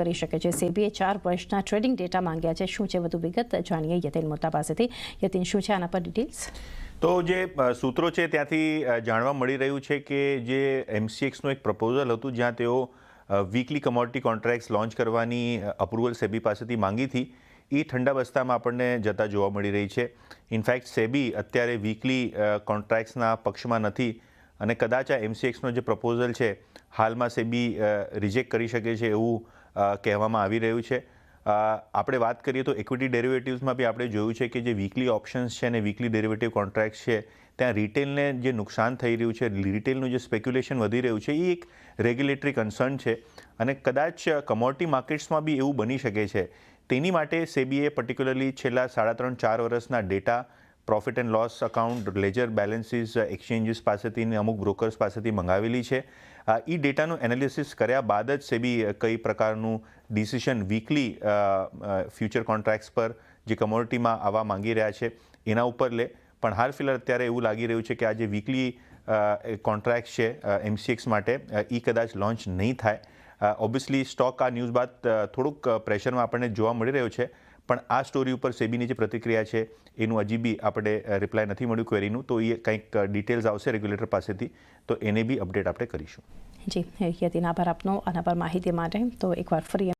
કરી શકે છે. સેબીએ ચાર વર્ષના ટ્રેડિંગ ડેટા માંગ્યા છે. શું છે વધુ વિગત જાણીએ યતિન મોટા પાસેથી. યતિન, શું છે આના પર ડિટેલ્સ તો જે સૂત્રો છે ત્યાંથી જાણવા મળી રહ્યું છે કે જે એમસીએક્સનું એક પ્રપોઝલ હતું જ્યાં તેઓ વીકલી કમોડિટી કોન્ટ્રાક્ટ્સ લોન્ચ કરવાની અપ્રુવલ સેબી પાસેથી માંગી હતી. એ ઠંડા બસ્તામાં આપણને જતા જોવા મળી રહી છે. ઇનફેક્ટ સેબી અત્યારે વીકલી કોન્ટ્રાક્ટ્સના પક્ષમાં નથી અને કદાચ આ એમસીએક્સનો જે પ્રપોઝલ છે, હાલમાં સેબી રિજેક્ટ કરી શકે છે એવું કહેવામાં આવી રહ્યું છે. આપણે વાત કરીએ તો ઇક્વિટી ડેરિવેટિવ્સમાં બી આપણે જોયું છે કે જે વીકલી ઓપ્શન્સ છે અને વીકલી ડેરિવેટિવ કોન્ટ્રાક્ટ છે, ત્યાં રિટેલને જે નુકસાન થઈ રહ્યું છે રિટેલનું જે સ્પેક્યુલેશન વધી રહ્યું છે, એ એક રેગ્યુલેટરી કન્સર્ન છે. અને કદાચ કમોડિટી માર્કેટ્સમાં બી એવું બની શકે છે. તેની માટે સેબીએ પર્ટિક્યુલરલી છેલ્લા સાડા ત્રણ ચાર વર્ષના data profit and loss account ledger balances exchanges પાસેથી ને અમુક બ્રોકર્સ પાસેથી મંગાવેલી છે. એ ડેટાનું એનાલિસિસ કર્યા બાદ જ સેબી કઈ પ્રકારનું ડિસિશન વીકલી ફ્યુચર કોન્ટ્રાક્ટ્સ પર જે કમોડિટીમાં આવવા માંગી રહ્યા છે, એના ઉપર લે. પણ હાલ ફિલહાલ અત્યારે એવું લાગી રહ્યું છે કે આ જે વીકલી કોન્ટ્રાક્ટ છે એમસીએક્સ માટે એ કદાચ લોન્ચ નહીં થાય. ઓબ્વિયસલી સ્ટોક આ ન્યૂઝ બાદ થોડુંક પ્રેશરમાં આપણને જોવા મળી રહ્યો છે. પણ આ સ્ટોરી ઉપર સેબીની જે પ્રતિક્રિયા છે, એનું હજી બી આપણે રિપ્લાય નથી મળ્યું ક્વેરીનું તો એ કંઈક ડિટેલ્સ આવશે રેગ્યુલેટર પાસેથી, તો એને બી અપડેટ આપણે કરીશું. જી યતિન આભાર આપનો, આના પર માહિતી માટે, તો એકવાર ફરી